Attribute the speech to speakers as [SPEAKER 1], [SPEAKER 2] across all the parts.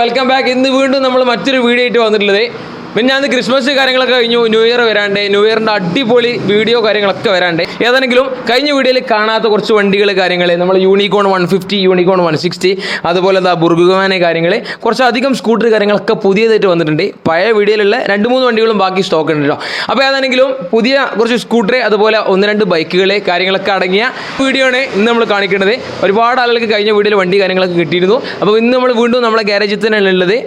[SPEAKER 1] Welcome back ഇന്ന് വീണ്ടും നമ്മൾ മറ്റൊരു വീഡിയോ ആയിട്ട് വന്നിട്ടുള്ളത്. പിന്നെ ഞാൻ ക്രിസ്മസ് കാര്യങ്ങളൊക്കെ കഴിഞ്ഞു ന്യൂ ഇയർ വരാണ്ട് ന്യൂ ഇയറിന്റെ അടിപൊളി വീഡിയോ കാര്യങ്ങളൊക്കെ വരാണ്ട്. ഏതാണെങ്കിലും കഴിഞ്ഞ വീഡിയോയിൽ കാണാത്ത കുറച്ച് വണ്ടികൾ കാര്യങ്ങൾ നമ്മൾ Unicorn one fifty Unicorn one sixty അതുപോലെ എന്താ ബുർഗുമാനെ കാര്യങ്ങൾ കുറച്ചധികം സ്കൂട്ടർ കാര്യങ്ങളൊക്കെ പുതിയതായിട്ട് വന്നിട്ടുണ്ട്. പഴയ വീഡിയോയിലുള്ള രണ്ട് മൂന്ന് വണ്ടികളും ബാക്കി സ്റ്റോക്ക് ഉണ്ട് കേട്ടോ അപ്പോൾ ഏതാണെങ്കിലും പുതിയ കുറച്ച് സ്കൂട്ടർ അതുപോലെ ഒന്ന് രണ്ട് ബൈക്കുകൾ കാര്യങ്ങളൊക്കെ അടങ്ങിയ വീഡിയോ ആണ് ഇന്ന് നമ്മൾ കാണിക്കുന്നത് ഒരുപാട് ആളുകൾക്ക് കഴിഞ്ഞ വീഡിയോയിൽ വണ്ടി കാര്യങ്ങളൊക്കെ കിട്ടിയിരുന്നു. അപ്പോൾ ഇന്ന് നമ്മൾ വീണ്ടും നമ്മളെ ഗ്യാരേജിൽ തന്നെയാണ് ഉള്ളത്.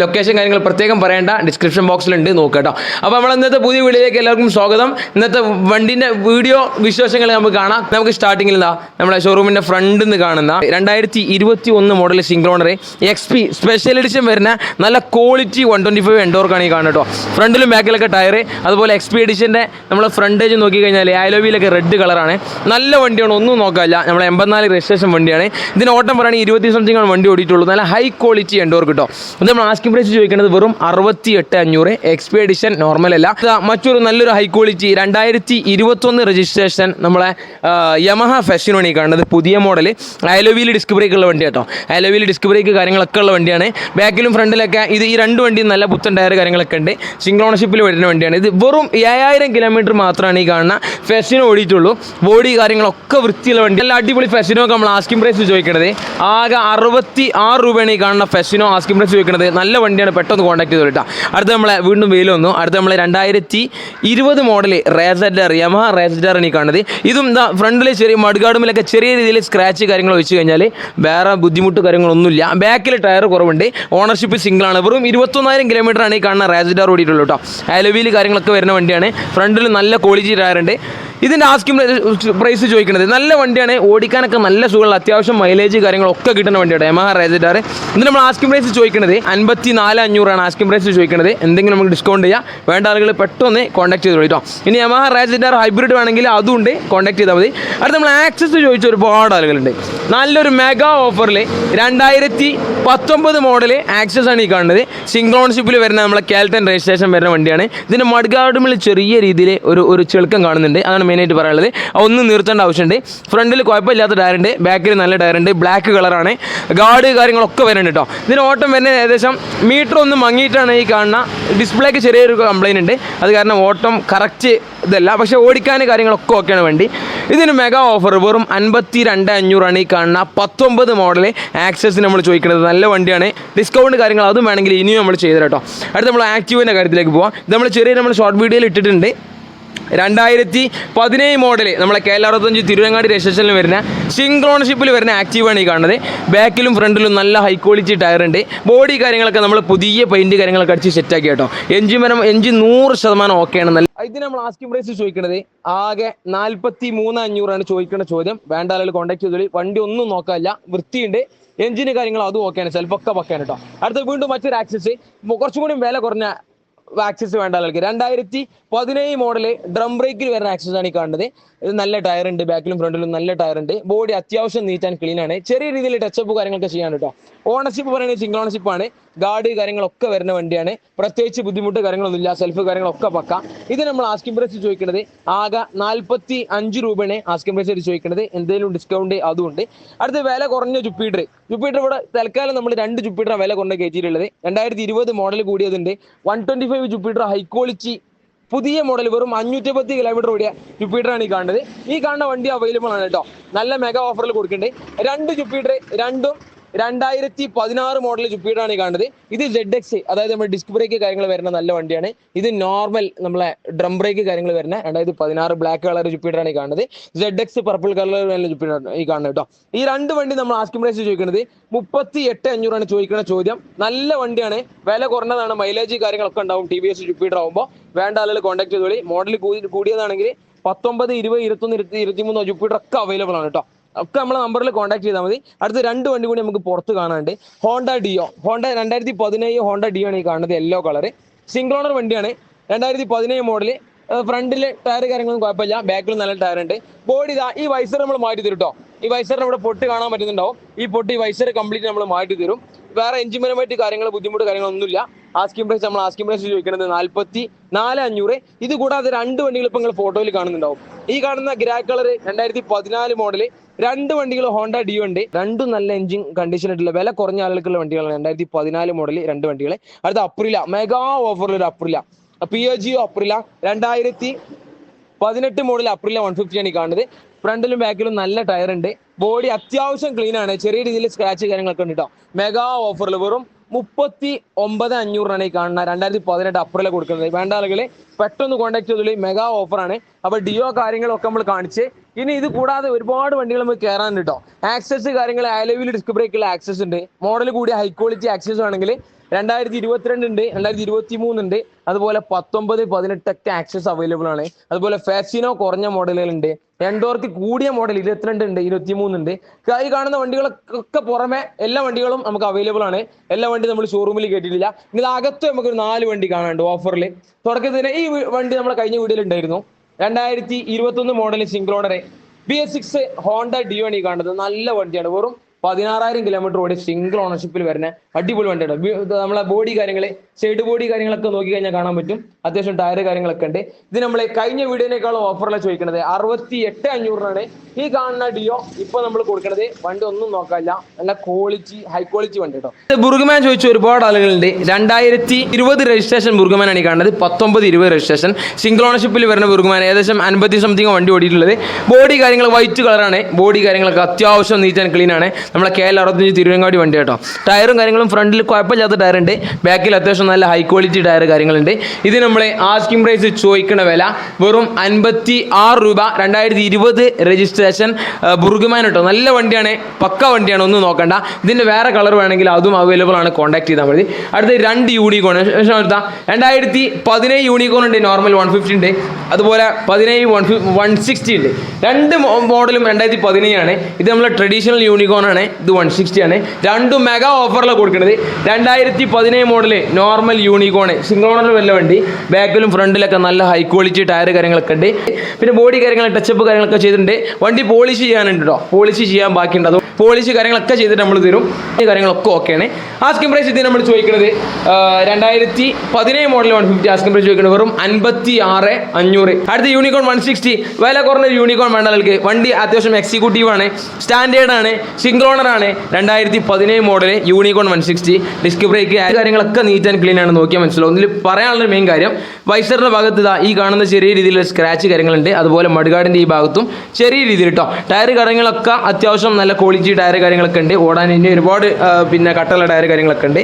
[SPEAKER 1] ലൊക്കേഷൻ കാര്യങ്ങൾ പ്രത്യേകം പറയേണ്ട ഡിസ്ക്രിപ്ഷൻ ബോക്സിലുണ്ട് നോക്കുക അപ്പോൾ നമ്മൾ ഇന്നത്തെ പുതിയ വീഡിയോയിലേക്ക് എല്ലാവർക്കും സ്വാഗതം. ഇന്നത്തെ വണ്ടിന്റെ വീഡിയോ വിശേഷങ്ങൾ നമുക്ക് കാണാം. നമുക്ക് സ്റ്റാർട്ടിങ്ങിൽ എന്താ നമ്മുടെ ഷോറൂമിന്റെ ഫ്രണ്ടിൽ നിന്ന് കാണുന്ന രണ്ടായിരത്തി ഇരുപത്തി ഒന്ന് model single owner X P special edition വരുന്ന നല്ല ക്വാളിറ്റി വൺ ട്വന്റി ഫൈവ് എൻഡോർക്കാണ് ഈ കാണുന്നത് കേട്ടോ ഫ്രണ്ടിലും ബാക്കിലൊക്കെ ടയർ അതുപോലെ എക്സ് പി എഡിഷന്റെ നമ്മൾ ഫ്രണ്ടേജ് നോക്കി കഴിഞ്ഞാൽ ആലോവിയിലൊക്കെ റെഡ് കളറാണ് നല്ല വണ്ടിയാണ് ഒന്നും നോക്കാമല്ല നമ്മൾ എൺപത്തിനാല് രജിസ്ട്രേഷൻ വണ്ടിയാണ്. ഇതിന് ഓട്ടം പറയുകയാണെങ്കിൽ ഇരുപത്തി സംതിങ് വണ്ടി ഓടിയിട്ടുള്ളൂ. നല്ല ഹൈ ക്വാളിറ്റി എൻഡോർ കിട്ടും. ഇത് നമ്മൾ ആസ്കിംഗ് പ്രൈസ് ചോദിക്കുന്നത് വെറും അറുപത്തി എട്ട് അഞ്ഞൂറ് എക്സ്പെഡിഷൻ നോർമൽ അല്ല. മറ്റൊരു നല്ലൊരു ഹൈ ക്വാളിറ്റി രണ്ടായിരത്തി ഇരുപത്തൊന്ന് രജിസ്ട്രേഷൻ നമ്മളെ യമഹ ഫെഷനാണ് കാണുന്നത്. പുതിയ മോഡൽ അയലോവിയിൽ ഡിസ്ക് ബ്രേക്ക് ഉള്ള വണ്ടി കേട്ടോ. അയലോവിയിൽ ഡിസ്ക് ബ്രേക്ക് കാര്യങ്ങളൊക്കെ ഉള്ള വണ്ടിയാണ്. ബാക്കിലും ഫ്രണ്ടിലൊക്കെ ഇത് ഈ രണ്ട് വണ്ടിയും നല്ല പുത്തൻ ടയർ കാര്യങ്ങളൊക്കെ ഉണ്ട്. സിംഗിൾ ഓണർഷിപ്പിൽ വരുന്ന വണ്ടിയാണ്. ഇത് വെറും ഏഴായിരം കിലോമീറ്റർ മാത്രമാണ് ഈ കാണുന്ന ഫെഷന് ഓടിയിട്ടുള്ളൂ. ബോഡി കാര്യങ്ങളൊക്കെ വൃത്തിയുള്ള വണ്ടി. നല്ല അടിപൊളി ഫെഷനൊക്കെ നമ്മൾ ആസ്കിംഗ് പ്രൈസ് ചോദിക്കുന്നത് ആകെ അറുപത്തി ആറ് രൂപയാണ് ഈ കാണുന്ന ഫെഷനോ ആസ്കിംഗ് പ്രൈസ് ചോദിക്കുന്നത് നല്ല വണ്ടിയാണ് പെട്ടെന്ന് കോൺടാക്ട് ചെയ്ത് കേട്ടോ അടുത്ത നമ്മളെ വീണ്ടും വെയിൽ വന്നു. അടുത്ത നമ്മളെ രണ്ടായിരത്തി ഇരുപത് മോഡൽ റേസഡർ യമഹ റേസഡറാണ് ഈ കാണുന്നത്. ഇതും എന്താ ഫ്രണ്ടിൽ ചെറിയ മഡ്ഗാർഡുമിലൊക്കെ ചെറിയ രീതിയിൽ സ്ക്രാച്ച് കാര്യങ്ങൾ വെച്ച് കഴിഞ്ഞാൽ വേറെ ബുദ്ധിമുട്ട് കാര്യങ്ങളൊന്നുമില്ല. ബാക്കിൽ ടയർ കുറവുണ്ട്. ഓണർഷിപ്പ് സിംഗിൾ ആണ് വെറും ഇരുപത്തൊന്നായിരം കിലോമീറ്റർ ആണ് ഈ കാണുന്ന റേസഡർ ഓടിയിട്ടുള്ളൂ കേട്ടോ അലവിയിൽ കാര്യങ്ങളൊക്കെ വരുന്ന വണ്ടിയാണ്. ഫ്രണ്ടിൽ നല്ല ക്വാളിറ്റി ടയർ ഉണ്ട്. ഇതിന്റെ ആസ്കിംഗ് പ്രൈസ് ചോദിക്കുന്നത് നല്ല വണ്ടിയാണ് ഓടിക്കാനൊക്കെ നല്ല സുഖമുള്ള അത്യാവശ്യം മൈലേജ് കാര്യങ്ങളൊക്കെ കിട്ടുന്ന വണ്ടിയാണ് യമഹ റേസഡാർ ഇതിന് നമ്മൾ ആസ്കിംഗ് പ്രൈസ് ചോദിക്കുന്നത് അൻപത്തി നാല് അഞ്ഞൂറാണ് ആസ്കിംഗ് പ്രൈസ് ചോദിക്കുന്നത് എന്തെങ്കിലും നമുക്ക് ഡിസ്കൗണ്ട് ചെയ്യാം. വേണ്ട ആളുകൾ പെട്ടെന്ന് കോൺടാക്ട് ചെയ്ത് കേട്ടോ. ഇനി യമഹ റേസഡാർ ഹൈബ്രിഡ് വേണമെങ്കിൽ അതും ഉണ്ട് കോൺടാക്ട് ചെയ്താൽ മതി. അടുത്ത് നമ്മൾ ആക്സസ് ചോദിച്ച ഒരുപാട് ആളുകളുണ്ട്. നല്ലൊരു മെഗാ ഓഫറിൽ രണ്ടായിരത്തി പത്തൊമ്പത് മോഡൽ ആക്സസ് ആണ് ഈ കാണുന്നത്. സിംഗ്ലോൺഷിപ്പിൽ വരുന്ന നമ്മളെ കാൽട്ടൻ രജിസ്ട്രേഷൻ വരുന്ന വണ്ടിയാണ്. ഇതിന്റെ മഡ്ഗാർഡുമിൽ ചെറിയ രീതിയിൽ ഒരു ഒരു ചെളുക്കം കാണുന്നുണ്ട്. അതാണ് മെയിനായിട്ട് പറയാനുള്ളത്. ഒന്ന് നിർത്തേണ്ട ആവശ്യമുണ്ട്. ഫ്രണ്ടിൽ കുഴപ്പമില്ലാത്ത ടയർ ഉണ്ട്. ബാക്കിൽ നല്ല ടയർ ഉണ്ട്. ബ്ലാക്ക് കളറാണ് ഗാർഡ് കാര്യങ്ങളൊക്കെ വരുന്നുണ്ട് കേട്ടോ ഇതിന് ഓട്ടം വരുന്നത് ഏകദേശം മീറ്റർ ഒന്ന് മങ്ങിയിട്ടാണ് ഈ കാണുന്ന ഡിസ്പ്ലേക്ക് ചെറിയൊരു കംപ്ലൈന്റ് ഉണ്ട്. അത് കാരണം ഓട്ടം കറക്റ്റ് ഇതല്ല. പക്ഷേ ഓടിക്കാൻ കാര്യങ്ങളൊക്കെ ഓക്കെയാണ് വേണ്ടി. ഇതിന് മെഗാ ഓഫർ വെറും അൻപത്തി രണ്ട് അഞ്ഞൂറാണ് ഈ കാണുന്ന പത്തൊമ്പത് മോഡൽ ആക്സസ് നമ്മൾ ചോദിക്കുന്നത്. നല്ല വണ്ടിയാണ്. ഡിസ്കൗണ്ട് കാര്യങ്ങൾ അതും വേണമെങ്കിൽ ഇനിയും നമ്മൾ ചെയ്തു കേട്ടോ അടുത്ത് നമ്മൾ ആക്റ്റീവിന്റെ കാര്യത്തിലേക്ക് പോവാം. ഇത് നമ്മൾ ചെറിയ നമ്മൾ ഷോർട്ട് വീഡിയോയിൽ ഇട്ടിട്ടുണ്ട്. രണ്ടായിരത്തി പതിനേഴ് മോഡൽ നമ്മളെ കെ എൽ അറുപത്തഞ്ച് തിരുവങ്ങാടി രജിസ്ട്രേഷനിൽ വരുന്ന സിംഗ്രോൺഷിപ്പിൽ വരുന്ന ആക്റ്റീവാണ് ഈ കാണുന്നത്. ബാക്കിലും ഫ്രണ്ടിലും നല്ല ഹൈ ക്വാളിറ്റി ടയർ ഉണ്ട്. ബോഡി കാര്യങ്ങളൊക്കെ നമ്മൾ പുതിയ പെയിന്റ് കാര്യങ്ങളൊക്കെ അടിച്ച് സെറ്റാക്കി കേട്ടോ. എഞ്ചിൻ വരം എഞ്ചിൻ നൂറ് ശതമാനം ഓക്കെയാണ് നല്ല ഇതിന് നമ്മൾ ആസ്കിംഗ് പ്രൈസ് ചോദിക്കുന്നത് ആകെ നാൽപ്പത്തി മൂന്ന് അഞ്ഞൂറാണ് ചോദിക്കുന്ന ചോദ്യം. വേണ്ട ആളുകൾ കോൺടാക്ട് ചെയ്തോളി വണ്ടി ഒന്നും നോക്കാനില്ല. വൃത്തിയുണ്ട്. എഞ്ചിന് കാര്യങ്ങൾ അതും ഓക്കെയാണ് ചിലപ്പോൾ ഒക്കെ പക്കാണ് കേട്ടോ. അടുത്ത വീണ്ടും മറ്റൊരു ആക്സസ് കുറച്ചും കൂടി വില കുറഞ്ഞ ആക്സസ് വേണ്ട ആൾക്ക് രണ്ടായിരത്തി പതിനേഴ് മോഡൽ ഡ്രം ബ്രേക്കിൽ വരുന്ന ആക്സസ് ആണ് ഈ കാണുന്നത്. നല്ല ടയർ ഉണ്ട് ബാക്കിലും ഫ്രണ്ടിലും നല്ല ടയർ ഉണ്ട്. ബോഡി അത്യാവശ്യം നീറ്റ് ആൻഡ് ക്ലീൻ ആണ്. ചെറിയ രീതിയിൽ ടച്ചപ്പ് കാര്യങ്ങളൊക്കെ ചെയ്യാൻ കേട്ടോ. ഓണർഷിപ്പ് പറയുന്നത് സിംഗിൾ ഓണർഷിപ്പ് ആണ്. ഗാർഡ് കാര്യങ്ങളൊക്കെ വരുന്ന വണ്ടിയാണ്. പ്രത്യേകിച്ച് ബുദ്ധിമുട്ട് കാര്യങ്ങളൊന്നുമില്ല സെൽഫ് കാര്യങ്ങളൊക്കെ പക്ക. ഇത് നമ്മൾ ആസ്കിംഗ് പ്രൈസ് ചോദിക്കുന്നത് ആകെ നാൽപ്പത്തി അഞ്ച് രൂപയാണ് ആസ്കിംഗ് പ്രൈസ് ചോദിക്കുന്നത് എന്തെങ്കിലും ഡിസ്കൗണ്ട് അതുണ്ട് അടുത്ത വില കുറഞ്ഞ ജുപ്പീറ്റർ. ജുപ്പീറ്റർ ഇവിടെ തൽക്കാലം നമ്മൾ രണ്ട് ജുപ്പീറ്റർ വില കൊണ്ട് കയറ്റിയിട്ടുള്ളത്. രണ്ടായിരത്തി ഇരുപത് model കൂടിയതുണ്ട്. One twenty five Jupiter high quality പുതിയ മോഡൽ വെറും അഞ്ഞൂറ്റി പത്ത് കിലോമീറ്റർ ഓടിയ ജുപ്പീറ്റർ ആണ് ഈ കാണുന്നത്. ഈ കാണുന്ന വണ്ടി അവൈലബിൾ ആണ് കേട്ടോ. നല്ല മെഗാ ഓഫറിൽ കൊടുക്കുന്നുണ്ട്. രണ്ട് ജുപ്പീറ്റർ രണ്ടും രണ്ടായിരത്തി പതിനാറ് മോഡൽ ഈ കാണുന്നത്. ഇത് ജെഡ് എക്സ് അതായത് നമ്മുടെ ഡിസ്ക് ബ്രേക്ക് കാര്യങ്ങൾ വരുന്ന നല്ല വണ്ടിയാണ്. ഇത് നോർമൽ നമ്മളെ ഡ്രം ബ്രേക്ക് കാര്യങ്ങൾ വരുന്ന രണ്ടായിരത്തി പതിനാറ് ബ്ലാക്ക് കളർ ഈ കാണുന്നത്. ജെഡ് എക്സ് പർപ്പിൾ കളർ വരുന്ന ജുപ്പീറ്റർ ഈ കാണുന്നത് കേട്ടോ. ഈ രണ്ട് വണ്ടി നമ്മൾ ആസ്കിംഗ് പ്രൈസ് ചോദിക്കുന്നത് മുപ്പത്തി എട്ട് അഞ്ഞൂറാണ് ചോദിക്കുന്ന ചോദ്യം. നല്ല വണ്ടിയാണ്. വില കുറഞ്ഞതാണ്. മൈലേജ് കാര്യങ്ങളൊക്കെ ഉണ്ടാവും. ടി വി എസ് ജുപ്പീറ്റർ ആകുമ്പോൾ വേണ്ട ആളുകൾ കോൺടാക്ട് ചെയ്തോളി. മോഡൽ കൂടിയതാണെങ്കിൽ പത്തൊമ്പത് ഇരുപത് ഇരുപത്തൊന്ന് ഇരുപത്തി ഇരുപത്തിമൂന്ന് ജുപ്പീറ്റർ ഒക്കെ അവൈലബിൾ ആണ് കേട്ടോ. ഒക്കെ നമ്മളെ നമ്പറിൽ കോൺടാക്ട് ചെയ്താൽ മതി. അടുത്ത രണ്ട് വണ്ടി കൂടി നമുക്ക് പുറത്ത് കാണാനുണ്ട്. ഹോണ്ട ഡിയോ ഹോണ്ട രണ്ടായിരത്തി പതിനേഴ് ഹോണ്ട ഡിയോ ആണ് ഈ കാണുന്നത് യെല്ലോ കളർ സിംഗിൾ ഓണർ വണ്ടിയാണ്. രണ്ടായിരത്തി പതിനേഴ് മോഡൽ ഫ്രണ്ടിൽ ടയർ കാര്യങ്ങളൊന്നും കുഴപ്പമില്ല. ബാക്കിൽ നല്ല ടയർ ഉണ്ട്. ബോഡി ഇതാ ഈ വൈസർ നമ്മൾ മാറ്റി തരും കേട്ടോ ഈ വൈസറിന് ഇവിടെ പൊട്ട് കാണാൻ പറ്റുന്നുണ്ടാവും. ഈ പൊട്ട് ഈ വൈസർ കംപ്ലീറ്റ് നമ്മൾ മാറ്റി തരും. വേറെ എഞ്ചിൻപരമായിട്ട് കാര്യങ്ങൾ ബുദ്ധിമുട്ട് കാര്യങ്ങളൊന്നുമില്ല. ആസ്കിംഗ് പ്രൈസ് നമ്മൾ ആസ്കിംഗ് പ്രൈസ് ചോദിക്കുന്നത് നാല്പത്തി നാല് അഞ്ഞൂറ്. ഇത് കൂടാതെ രണ്ട് വണ്ടികൾ ഇപ്പൊ നിങ്ങൾ ഫോട്ടോയിൽ കാണുന്നുണ്ടാവും. ഈ കാണുന്ന ഗ്രാ കളർ രണ്ടായിരത്തി പതിനാല് മോഡൽ രണ്ട് വണ്ടികൾ ഹോണ്ട ഡിയോ ഉണ്ട്. രണ്ടും നല്ല എഞ്ചിൻ കണ്ടീഷൻ ആയിട്ടുള്ള വില കുറഞ്ഞ ആളുകൾക്കുള്ള വണ്ടികളാണ്. രണ്ടായിരത്തി പതിനാല് മോഡൽ രണ്ട് വണ്ടികൾ അടുത്ത അപ്രില മെഗാ ഓഫറിൽ ഒരു അപ്രില. പി ഒ ജിയോ അപ്രില. രണ്ടായിരത്തി പതിനെട്ട് മോഡൽ അപ്രില വൺ ഫിഫ്റ്റി ആണ് ഈ കാണുന്നത്. ഫ്രണ്ടിലും ബാക്കിലും നല്ല ടയർ ഉണ്ട് ബോഡി അത്യാവശ്യം ക്ലീൻ ആണ്. ചെറിയ രീതിയിൽ സ്ക്രാച്ച് കാര്യങ്ങളൊക്കെ ഉണ്ട് കേട്ടോ മെഗാ ഓഫറിൽ വെറും മുപ്പത്തി ഒമ്പത് അഞ്ഞൂറിനാണ് ഈ കാണുന്ന രണ്ടായിരത്തി പതിനെട്ട് അപ്രില കൊടുക്കുന്നത്. വേണ്ട ആളുകളെ പെട്ടെന്ന് കോൺടാക്ട് ചെയ്തുള്ള മെഗാ ഓഫറാണ്. അപ്പൊ ഡിയോ കാര്യങ്ങളൊക്കെ നമ്മൾ കാണിച്ച്. ഇനി ഇത് കൂടാതെ ഒരുപാട് വണ്ടികൾ നമുക്ക് കയറാൻ കേട്ടോ ആക്സസ് കാര്യങ്ങൾ അലവിൽ ഡിസ്ക് ബ്രേക്കുള്ള ആക്സസ് ഉണ്ട്. മോഡൽ കൂടിയ ഹൈ ക്വാളിറ്റി ആക്സസ് ആണെങ്കിൽ രണ്ടായിരത്തി ഇരുപത്തിരണ്ട് ഉണ്ട് രണ്ടായിരത്തി ഇരുപത്തി മൂന്ന് ഉണ്ട് അതുപോലെ പത്തൊമ്പത് പതിനെട്ടൊക്കെ ആക്സസ് അവൈലബിൾ ആണ്. അതുപോലെ ഫാസിനോ കുറഞ്ഞ മോഡലുകൾ ഉണ്ട് രണ്ടോർക്ക് കൂടിയ മോഡൽ ഇരുപത്തിരണ്ട് ഉണ്ട് ഇരുപത്തി മൂന്ന് ഉണ്ട് ഈ കാണുന്ന വണ്ടികളൊക്കെ പുറമെ എല്ലാ വണ്ടികളും നമുക്ക് അവൈലബിൾ ആണ്. എല്ലാ വണ്ടി നമ്മൾ ഷോറൂമിൽ കേട്ടിട്ടില്ല. ഇനി അകത്ത് നമുക്ക് ഒരു നാല് വണ്ടി കാണാനുണ്ട് ഓഫറിൽ തുടക്കത്തിന് ഈ വണ്ടി നമ്മളെ കഴിഞ്ഞ വീഡിയോയിൽ ഉണ്ടായിരുന്നു. രണ്ടായിരത്തി ഇരുപത്തി ഒന്ന് മോഡൽ സിംഗ്ലോണറെ ബി എസ് സിക്സ് ഹോണ്ട ഡിയോണി കാണുന്നത്. നല്ല വണ്ടിയാണ്. വെറും പതിനാറായിരം കിലോമീറ്റർ ഓടി സിംഗിൾ ഓണർഷിപ്പിൽ വരുന്ന അടിപൊളി വണ്ടിയാണ്. നമ്മളെ ബോഡി കാര്യങ്ങൾ സൈഡ് ബോഡി കാര്യങ്ങളൊക്കെ നോക്കി കഴിഞ്ഞാൽ കാണാൻ പറ്റും. അത്യാവശ്യം ടയർ കാര്യങ്ങളൊക്കെ ഉണ്ട്. ഇത് നമ്മൾ കഴിഞ്ഞ വീഡിയോനേക്കാളും ഓഫറിലാണ് ചോദിക്കുന്നത് അറുപത്തി എട്ട് അഞ്ഞൂറിനാണ്. ഈ കാണുന്ന ഡിയോ ഇപ്പൊ നമ്മൾ കൊടുക്കുന്നത് വണ്ടി ഒന്നും നോക്കാനില്ല. നല്ല ക്വാളിറ്റി ഹൈ ക്വാളിറ്റി വണ്ടി കേട്ടോ ബുർഗമാൻ ചോദിച്ച ഒരുപാട് ആളുകളുണ്ട്. രണ്ടായിരത്തി ഇരുപത് രജിസ്ട്രേഷൻ ബുർഗമാനാണ് ഈ കാണുന്നത്. പത്തൊമ്പത് ഇരുപത് രജിസ്ട്രേഷൻ സിംഗിൾ ഓണർഷിപ്പിൽ വരുന്ന ബുർഗമാൻ ഏകദേശം അൻപത്തി സംതിങ് വണ്ടി ഓടിയിട്ടുള്ളത്. ബോഡി കാര്യങ്ങൾ വൈറ്റ് കളറാണ് ബോഡി കാര്യങ്ങളൊക്കെ അത്യാവശ്യം നീറ്റ് ആൻഡ് ക്ലീൻ ആണ്. നമ്മളെ കെ എൽ അറുപത്തഞ്ച് തിരുവങ്ങാടി വണ്ടി കേട്ടോ ടയറും കാര്യങ്ങളും ഫ്രണ്ടിൽ കുഴപ്പമില്ലാത്ത ടയർ ഉണ്ട്. ബാക്കിൽ അത്യാവശ്യം നല്ല ഹൈ ക്വാളിറ്റി ടയർ കാര്യങ്ങളുണ്ട്. ഇത് നമ്മളെ ആസ്കിംഗ് പ്രൈസ് ചോദിക്കുന്ന വില വെറും അൻപത്തി ആറ് രൂപ രണ്ടായിരത്തി ഇരുപത് രജിസ്ട്രേഷൻ ബുർഗുമാൻ കേട്ടോ നല്ല വണ്ടിയാണ് പക്ക വണ്ടിയാണ് ഒന്നും നോക്കണ്ട. ഇതിന്റെ വേറെ കളർ വേണമെങ്കിൽ അതും അവൈലബിൾ ആണ് കോൺടാക്ട് ചെയ്താൽ മതി. അടുത്ത രണ്ട് യൂണിക്കോൺ ശേഷം എടുത്താൽ രണ്ടായിരത്തി പതിനേഴ് യൂണിക്കോൺ ഉണ്ട് നോർമൽ വൺ ഫിഫ്റ്റി ഉണ്ട്. അതുപോലെ പതിനേഴ് വൺ വൺ സിക്സ്റ്റി ഉണ്ട്. രണ്ട് മോഡലും രണ്ടായിരത്തി പതിനേഴാണ് ഇത് നമ്മളെ ട്രഡീഷണൽ യൂണിക്കോൺ ആണ് ഇത് വൺ സിക്സ്റ്റി ആണ്. രണ്ടും മെഗാ ഓഫറിലാണ് കൊടുക്കുന്നത് രണ്ടായിരത്തി പതിനേഴ് മോഡൽ നോർമൽ യൂണിക്കോണ് സിംഗിൾ വല്ല വണ്ടി ബാക്കിലും ഫ്രണ്ടിലൊക്കെ നല്ല ഹൈ ക്വാളിറ്റി ടയർ കാര്യങ്ങളൊക്കെ ഉണ്ട്. പിന്നെ ബോഡി കാര്യങ്ങൾ ടച്ചപ്പ് കാര്യങ്ങളൊക്കെ ചെയ്തിട്ടുണ്ട്. വണ്ടി പോളിഷ് ചെയ്യാനുണ്ട് കേട്ടോ പോളിഷ് ചെയ്യാൻ ബാക്കിയുണ്ട്. അത് പോളിഷ് കാര്യങ്ങളൊക്കെ ചെയ്തിട്ട് നമ്മൾ തരും. ഈ കാര്യങ്ങളൊക്കെ ഓക്കെയാണ് ആസ്കിംഗ് പ്രൈസ് ഇത് നമ്മൾ ചോദിക്കുന്നത് രണ്ടായിരത്തി പതിനേഴ് model one fifty asking price ചോദിക്കുന്നത് വെറും അൻപത്തി ആറ് അഞ്ഞൂറ്. അടുത്ത യൂണിക്കോൺ വൺ സിക്സ്റ്റി വില കുറഞ്ഞ യൂണിക്കോൺ വേണ്ട നൽകി വണ്ടി അത്യാവശ്യം എക്സിക്യൂട്ടീവ് ആണ് സ്റ്റാൻഡേർഡ് ആണ് സിംഗിൾ ഓണർ ആണ്. രണ്ടായിരത്തി പതിനേഴ് model Unicorn one sixty disc brake കാര്യങ്ങളൊക്കെ നീറ്റ് ആൻഡ് ആണ് നോക്കിയാൽ മനസ്സിലാവും. ഇതിൽ പറയാനുള്ള മെയിൻ കാര്യം വൈസറിന്റെ ഭാഗത്ത് ഇതാ ഈ കാണുന്ന ചെറിയ രീതിയിലുള്ള സ്ക്രാച്ച് കാര്യങ്ങളുണ്ട്. അതുപോലെ മഡ്ഗാർഡിന്റെ ഈ ഭാഗത്തും ചെറിയ രീതിയിൽ കേട്ടോ ടയർ കാര്യങ്ങളൊക്കെ അത്യാവശ്യം നല്ല ക്വാളിറ്റി ടയർ കാര്യങ്ങളൊക്കെ ഉണ്ട്. ഓടാൻ ഇനി ഒരുപാട് പിന്നെ കട്ടുള്ള ടയർ കാര്യങ്ങളൊക്കെ ഉണ്ട്.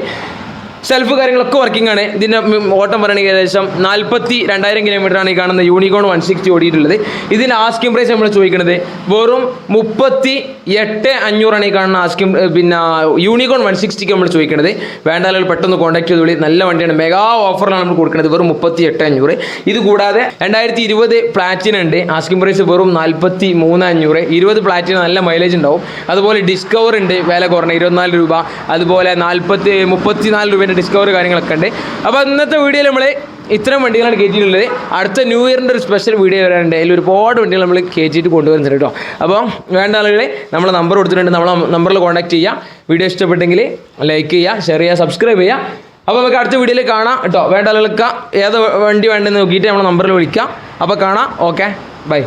[SPEAKER 1] സെൽഫ് കാര്യങ്ങളൊക്കെ വർക്കിംഗ് ആണ്. ഇതിന്റെ ഓട്ടം പറയുകയാണെങ്കിൽ ഏകദേശം നാൽപ്പത്തി രണ്ടായിരം കിലോമീറ്റർ ആണ് ഈ കാണുന്ന യൂണിക്കോൺ വൺ സിക്സ്റ്റി ഓടിയിട്ടുള്ളത്. ഇതിന്റെ ആസ്കിംഗ് പ്രൈസ് നമ്മൾ ചോദിക്കുന്നത് വെറും മുപ്പത്തി എട്ട് അഞ്ഞൂറാണ് ഈ കാണുന്ന ആസ്കിംഗ് പിന്നെ യൂണിക്കോൺ വൺ സിക്സ്റ്റിക്ക് നമ്മൾ ചോദിക്കുന്നത് വേണ്ട ആളുകൾ പെട്ടെന്ന് കോൺടാക്ട് ചെയ്തോളി. നല്ല വണ്ടിയാണ്. മെഗാ ഓഫറിലാണ് നമ്മൾ കൊടുക്കുന്നത് വെറും മുപ്പത്തി എട്ട് അഞ്ഞൂറ്. ഇത് കൂടാതെ രണ്ടായിരത്തി ഇരുപത് പ്ലാറ്റിന ഉണ്ട്. ആസ്കിംഗ് പ്രൈസ് വെറും നാൽപ്പത്തി മൂന്ന് അഞ്ഞൂറ് ഇരുപത് പ്ലാറ്റിന് നല്ല മൈലേജ് ഉണ്ടാവും. അതുപോലെ ഡിസ്കവർ ഉണ്ട്. വില കുറഞ്ഞ ഇരുപത്തിനാല് രൂപ. അതുപോലെ നാൽപ്പത്തി മുപ്പത്തിനാല് രൂപേന്റെ ഡിസ്കവർ കാര്യങ്ങളൊക്കെ ഉണ്ട്. അപ്പോൾ ഇന്നത്തെ വീഡിയോയിൽ നമ്മൾ ഇത്തരം വണ്ടികളാണ് കയറ്റിയിട്ടുള്ളത് അടുത്ത ന്യൂ ഇയറിന്റെ ഒരു സ്പെഷ്യൽ വീഡിയോ വരാനുണ്ട്. അതിൽ ഒരുപാട് വണ്ടികൾ നമ്മൾ കയറ്റിയിട്ട് കൊണ്ടുവരുന്നുണ്ട് കേട്ടോ. അപ്പോൾ വേണ്ട ആളുകളെ നമ്മളെ നമ്പർ കൊടുത്തിട്ടുണ്ട്. നമ്മളെ നമ്പറിൽ കോൺടാക്ട് ചെയ്യുക വീഡിയോ ഇഷ്ടപ്പെട്ടെങ്കിൽ ലൈക്ക് ചെയ്യുക ഷെയർ ചെയ്യുക സബ്സ്ക്രൈബ് ചെയ്യുക അപ്പോൾ നമുക്ക് അടുത്ത വീഡിയോയിൽ കാണാം കേട്ടോ. വേണ്ട ആളുകൾക്ക് ഏത് വണ്ടി വേണ്ടെന്ന് നോക്കിയിട്ട് നമ്മളെ നമ്പറിൽ വിളിക്കാം. അപ്പോൾ കാണാം. Okay bye